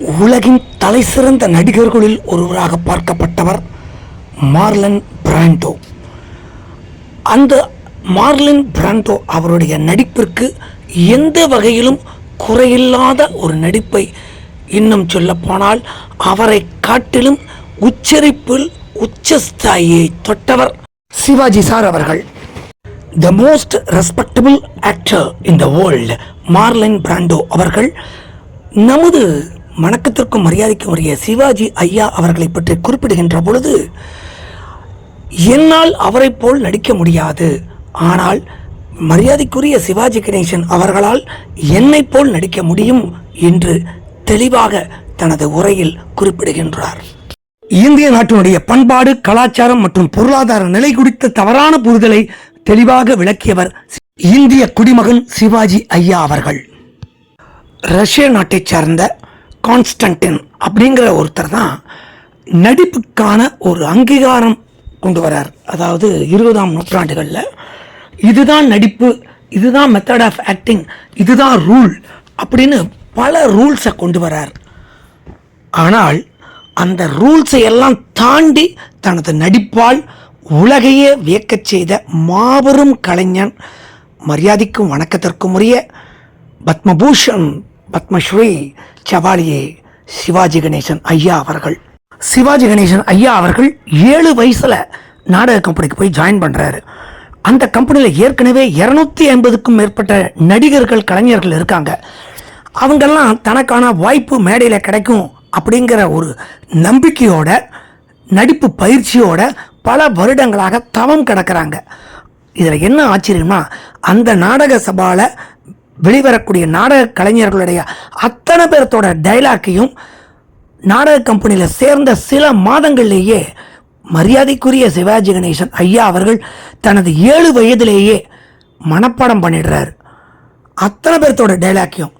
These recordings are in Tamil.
உலகின் தலைசிறந்த நடிகர்களில் ஒருவராக பார்க்கப்பட்டவர் மார்லன் பிராண்டோ. அந்த மார்லின் பிராண்டோ அவருடைய நடிப்பிற்கு எந்த வகையிலும் குறையில்லாத ஒரு நடிப்பை இன்னும் சொல்லப்போனால் அவரை காட்டிலும் உச்சரிப்பில் உச்சஸ்தாயியை தொட்டவர் சிவாஜி சார் அவர்கள். The most respectable actor in the world Marlon Brando அவர்கள் நமது வணக்கத்திற்கும் மரியாதைக்கும் உரிய சிவாஜி ஐயா அவர்களை பற்றி குறிப்பிடுகின்ற பொழுது என்னால் அவரைப் போல் நடிக்க முடியாது. ஆனால் மரியாதைக்குரிய சிவாஜி கணேசன் அவர்களால் என்னைப் போல் நடிக்க முடியும் என்று தெளிவாக தனது உரையில் குறிப்பிடுகின்றார். இந்திய நாட்டினுடைய பண்பாடு கலாச்சாரம் மற்றும் பொருளாதார நிலை குறித்த தவறான புரிதலை தெளிவாக விளக்கியவர் இந்திய குடிமகன் சிவாஜி ஐயா அவர்கள். ரஷ்ய நாட்டைச் சார்ந்த கான்ஸ்டன்டின் அப்படிங்கிற ஒருத்தர் தான் நடிப்புக்கான ஒரு அங்கீகாரம் கொண்டு வரார். அதாவது இருபதாம் நூற்றாண்டுகளில் இதுதான் நடிப்பு இதுதான் மெத்தட் ஆஃப் ஆக்டிங் இதுதான் ரூல் அப்படின்னு பல ரூல்ஸை கொண்டு வரார். ஆனால் அந்த ரூல்ஸை எல்லாம் தாண்டி தனது நடிப்பால் உலகையே வியக்கச் செய்த மாபெரும் கலைஞன் மரியாதைக்கும் வணக்கத்திற்கும் உரிய பத்மபூஷன் பத்மஸ்ரீ சவாலியே சிவாஜி கணேசன் ஐயா அவர்கள். சிவாஜி கணேசன் ஐயா அவர்கள் ஏழு வயசில் நாடக கம்பெனிக்கு போய் ஜாயின் பண்ணுறாரு அந்த கம்பெனியில் ஏற்கனவே இரநூத்தி ஐம்பதுக்கும் மேற்பட்ட நடிகர்கள் கலைஞர்கள் இருக்காங்க. அவங்கெல்லாம் தனக்கான வாய்ப்பு மேடையில் கிடைக்கும் அப்படிங்கிற ஒரு நம்பிக்கையோட நடிப்பு பயிற்சியோட பல வருடங்களாக தவம் கிடக்கிறாங்க. இதில் என்ன ஆச்சரியம்னா அந்த நாடக சபாவில் வெளிவரக்கூடிய நாடக கலைஞர்களுடைய அத்தனை பேர்த்தோட டைலாக்கையும் நாடக கம்பெனியில் சேர்ந்த சில மாதங்கள்லேயே மரியாதைக்குரிய சிவாஜி கணேசன் ஐயா அவர்கள் தனது ஏழு வயதிலேயே மனப்பாடம் பண்ணிடுறாரு. அத்தனை பேர்த்தோட டைலாக்கையும்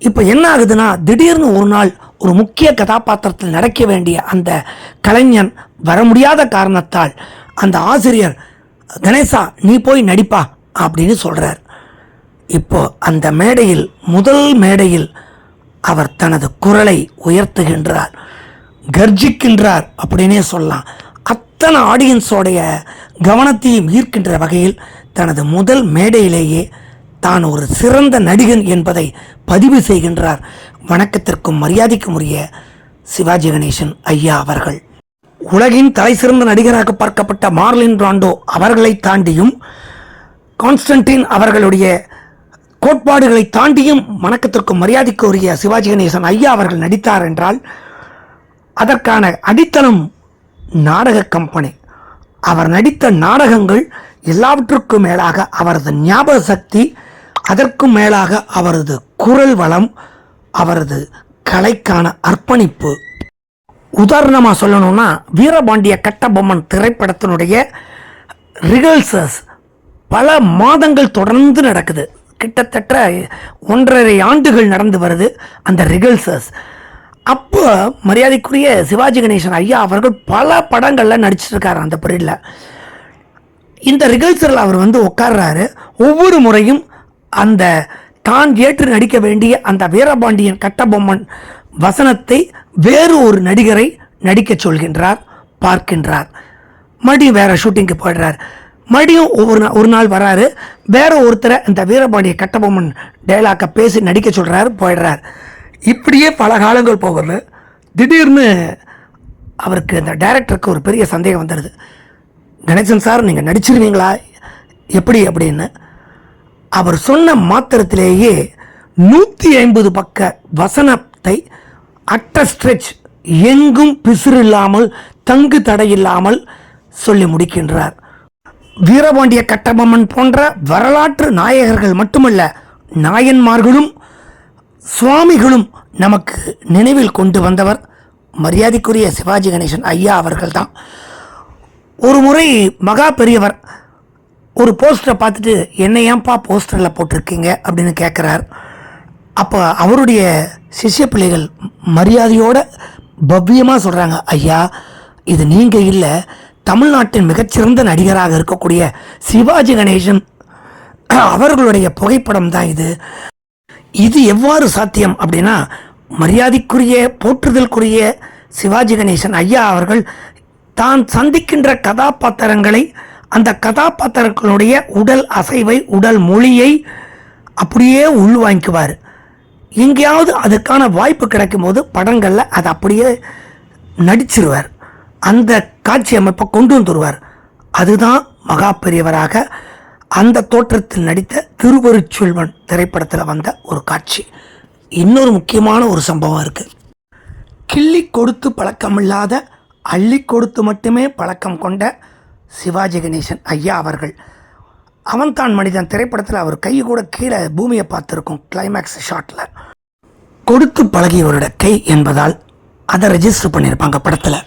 இப்போ என்ன ஆகுதுன்னா திடீர்னு ஒரு நாள் ஒரு முக்கிய கதாபாத்திரத்தில் நடக்க வேண்டிய அந்த கலைஞன் வர முடியாத காரணத்தால் அந்த ஆசிரியர் கணேசா நீ போய் நடிப்பா அப்படின்னு சொல்கிறார் இப்போ அந்த மேடையில் முதல் மேடையில் அவர் தனது குரலை உயர்த்துகின்றார். கர்ஜிக்கின்றார் அப்படின்னே சொல்லலாம். அத்தனை ஆடியன்ஸோடைய கவனத்தையும் ஈர்க்கின்ற வகையில் தனது முதல் மேடையிலேயே தான் ஒரு சிறந்த நடிகன் என்பதை பதிவு செய்கின்றார். வணக்கத்திற்கும் மரியாதைக்கும் உரிய சிவாஜி கணேசன் ஐயா அவர்கள். உலகின் தலைசிறந்த நடிகராக பார்க்கப்பட்ட மார்லின் பிராண்டோ அவர்களை தாண்டியும் கான்ஸ்டன்டின் அவர்களுடைய கோட்பாடுகளை தாண்டியும் வணக்கத்திற்கும் மரியாதைக்கு உரிய சிவாஜி கணேசன் ஐயா அவர்கள் நடித்தார் என்றால் அதற்கான அடித்தளம் நாடக கம்பெனி. அவர் நடித்த நாடகங்கள் எல்லாவற்றுக்கும் மேலாக அவரது ஞாபக சக்தி அதற்கும் மேலாக அவரது குரல் வளம் அவரது கலைக்கான அர்ப்பணிப்பு. உதாரணமாக சொல்லணும்னா வீரபாண்டிய கட்டபொம்மன் திரைப்படத்தினுடைய ரிகல்சஸ் பல மாதங்கள் தொடர்ந்து நடக்குது. கிட்டத்தட்ட ஒன்றரை ஆண்டுகள் நடந்து வருது அந்த ரிகல்சர்ஸ் அப்போ மரியாதைக்குரிய சிவாஜி கணேசன் ஐயா அவர்கள் பல படங்களில் நடிச்சிருக்காரு அந்த பீரியடில். இந்த ரிகல்சரில் அவர் வந்து உட்கார்றாரு. ஒவ்வொரு முறையும் அந்த தான் ஏற்று நடிக்க வேண்டிய அந்த வீரபாண்டியன் கட்டபொம்மன் வசனத்தை வேறு ஒரு நடிகரை நடிக்கச் சொல்கின்றார் பார்க்கின்றார். மறுபடியும் வேற ஷூட்டிங்க்கு போயிடுறார். மறுபடியும் ஒவ்வொரு நா- ஒரு நாள் வராரு. வேற ஒருத்தரை இந்த வீரபாண்டிய கட்டபொம்மன் டைலாக்கை பேசி நடிக்க சொல்கிறாரு போயிடுறார். இப்படியே பல காலங்கள் போகிறது திடீர்னு அவருக்கு இந்த டைரக்டருக்கு ஒரு பெரிய சந்தேகம் வந்துடுது கணேசன் சார் நீங்கள் நடிச்சிருவீங்களா? எப்படி அப்படின்னு. அவர் சொன்ன மாத்திரத்திலேயே நூற்றி ஐம்பது பக்க வசனத்தை அட்ட ஸ்ட்ரெச் எங்கும் பிசுறு இல்லாமல் தங்கு தடையில்லாமல் சொல்லி முடிக்கின்றார். வீரபாண்டிய கட்டபொம்மன் போன்ற வரலாற்று நாயகர்கள் மட்டுமல்ல நாயன்மார்களும் சுவாமிகளும் நமக்கு நினைவில் கொண்டு வந்தவர் மரியாதைக்குரிய சிவாஜி கணேசன் ஐயா அவர்கள்தான். ஒரு முறை மகா பெரியவர் ஒரு போஸ்டரை பார்த்துட்டு என்னை ஏன்பா போஸ்டரில் போட்டிருக்கீங்க? அப்படின்னு கேட்குறார் அப்போ அவருடைய சிஷ்ய பிள்ளைகள் மரியாதையோட பவ்யமாக சொல்கிறாங்க ஐயா இது நீங்கள் இல்லை தமிழ்நாட்டின் மிகச்சிறந்த நடிகராக இருக்கக்கூடிய சிவாஜி கணேசன் அவர்களுடைய புகைப்படம் தான் இது. இது எவ்வாறு சாத்தியம் அப்படின்னா மரியாதைக்குரிய போற்றுதலுக்குரிய சிவாஜி கணேசன் ஐயா அவர்கள் தான் சந்திக்கின்ற கதாபாத்திரங்களை அந்த கதாபாத்திரங்களுடைய உடல் அசைவை உடல் மொழியை அப்படியே உள்வாங்கிக்குவார். எங்கேயாவது அதுக்கான வாய்ப்பு கிடைக்கும் போது படங்களில் அதை அப்படியே நடிச்சிருவார். அந்த காட்சி அமைப்பை கொண்டு வந்துருவார் அதுதான் மகா பெரியவராக அந்த தோற்றத்தில் நடித்த திருவருச்செல்வன் திரைப்படத்தில் வந்த ஒரு காட்சி. இன்னொரு முக்கியமான ஒரு சம்பவம் இருக்குது கிள்ளி கொடுத்து பழக்கமில்லாத அள்ளி கொடுத்து மட்டுமே பழக்கம் கொண்ட சிவாஜி கணேசன் ஐயா அவர்கள். அவன் தான் மனிதன். திரைப்படத்தில் அவர் கை கூட கீழே பூமியை பார்த்துருக்கும் கிளைமேக்ஸ் ஷாட்டில் கொடுத்து பழகியவரோட கை என்பதால் அதை ரெஜிஸ்டர் பண்ணியிருப்பாங்க படத்தில்.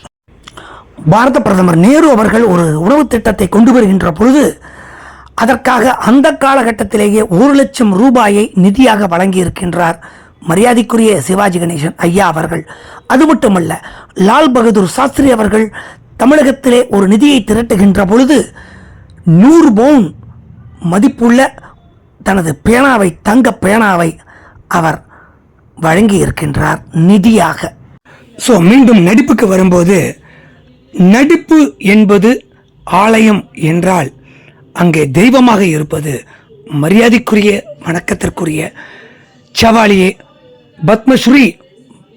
பாரத பிரதமர் நேரு அவர்கள் ஒரு உணவு திட்டத்தை கொண்டு வருகின்ற பொழுது அதற்காக அந்த காலகட்டத்திலேயே ஒரு லட்சம் ரூபாயை நிதியாக வழங்கி இருக்கின்றார் மரியாதைக்குரிய சிவாஜி கணேசன் ஐயா அவர்கள். அது மட்டுமல்ல லால் பகதூர் சாஸ்திரி அவர்கள் தமிழகத்திலே ஒரு நிதியை திரட்டுகின்ற பொழுது நூறு பவுன் மதிப்புள்ள தனது பேனாவை தங்க பேனாவை அவர் வழங்கி இருக்கின்றார் நிதியாக. ஸோ மீண்டும் நடிப்புக்கு வரும்போது நடிப்பு என்பது ஆலயம் என்றால் அங்கே தெய்வமாக இருப்பது மரியாதைக்குரிய வணக்கத்திற்குரிய சவாலியே பத்மஸ்ரீ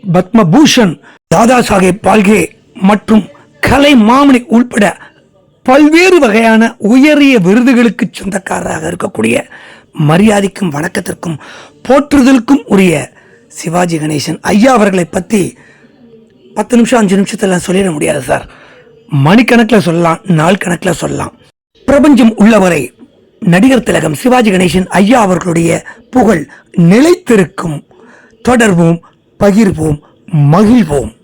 பத்மபூஷன் தாதா சாஹேப் பால்கே மற்றும் கலை மாமணி உள்பட பல்வேறு வகையான உயரிய விருதுகளுக்கு சொந்தக்காரராக இருக்கக்கூடிய மரியாதைக்கும் வணக்கத்திற்கும் போற்றுதலுக்கும் உரிய சிவாஜி கணேசன் ஐயா அவர்களை பற்றி பத்து நிமிஷம் அஞ்சு நிமிஷத்தில் சொல்லிட முடியாது சார். மணிக்கணக்கில் சொல்லலாம் நாள் கணக்கில் சொல்லலாம். பிரபஞ்சம் உள்ளவரை நடிகர் திலகம் சிவாஜி கணேசன் ஐயா அவர்களுடைய புகழ் நிலைத்திருக்கும். தொடர்வோம் பகிர்வோம் மகிழ்வோம்.